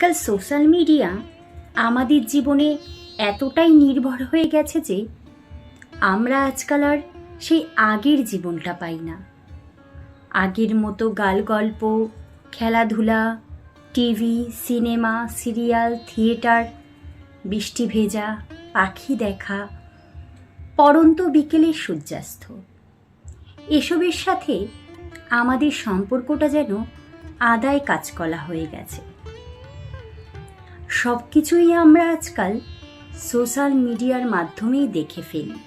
আজকাল social media আমাদের জীবনে এতটাই নির্ভর হয়ে গেছে যে আমরা আজকাল আর সেই আগের জীবনটা পাই না। আগের মতো গাল গল্প খেলাধুলা, টিভি, সিনেমা, সিরিয়াল, থিয়েটার, বৃষ্টি ভেজা, পাখি দেখা পরন্ত বিকেলের সূর্যাস্ত। এসবের সাথে আমাদের সম্পর্কটা যেন আদায় কাজকলা হয়ে গেছে। সব কিছুই আমরা আজকাল সোশ্যাল মিডিয়ার মাধ্যমেই দেখে ফেলি।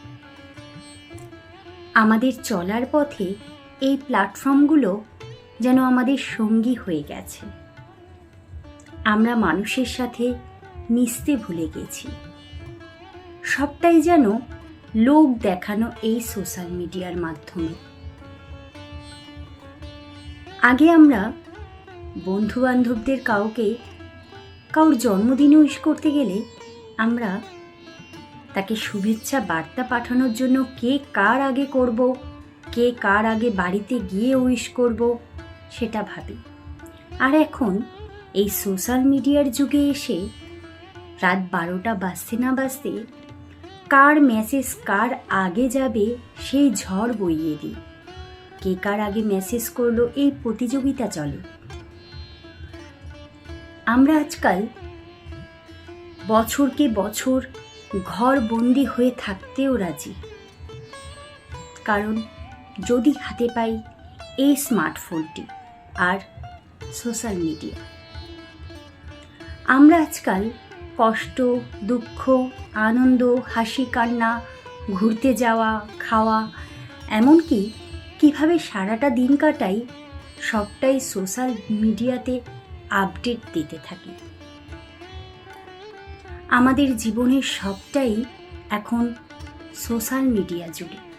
আমাদের চলার পথে এই প্ল্যাটফর্মগুলো যেন আমাদের সঙ্গী হয়ে গেছে। আমরা মানুষের সাথে মিশতে ভুলে গেছি। সবটাই যেন লোক দেখানো এই সোশ্যাল মিডিয়ার মাধ্যমে। আগে আমরা বন্ধু বান্ধবদের কাউকে কারোর জন্মদিনে উইশ করতে গেলে আমরা তাকে শুভেচ্ছা বার্তা পাঠানোর জন্য কে কার আগে করব, কে কার আগে বাড়িতে গিয়ে উইশ করব সেটা ভাবি। আর এখন এই সোশ্যাল মিডিয়ার যুগে এসে রাত বারোটা বাজতে না বাজতে কার মেসেজ কার আগে যাবে সেই ঝড় বইয়ে দিই। কে কার আগে মেসেজ করল এই প্রতিযোগিতা চলে। আমরা আজকাল বছরকে বছর ঘর বন্দি হয়ে থাকতেও রাজি। কারণ যদি হাতে পাই এই স্মার্টফোনটি আর সোশ্যাল মিডিয়া। আমরা আজকাল কষ্ট, দুঃখ, আনন্দ, হাসি, কান্না, ঘুরতে যাওয়া, খাওয়া, এমনকি কীভাবে সারাটা দিন কাটাই, সবটাই সোশ্যাল মিডিয়াতে আপডেট দিতে থাকি। আমাদের জীবনের সবটাই এখন সোশ্যাল মিডিয়া জুড়ে।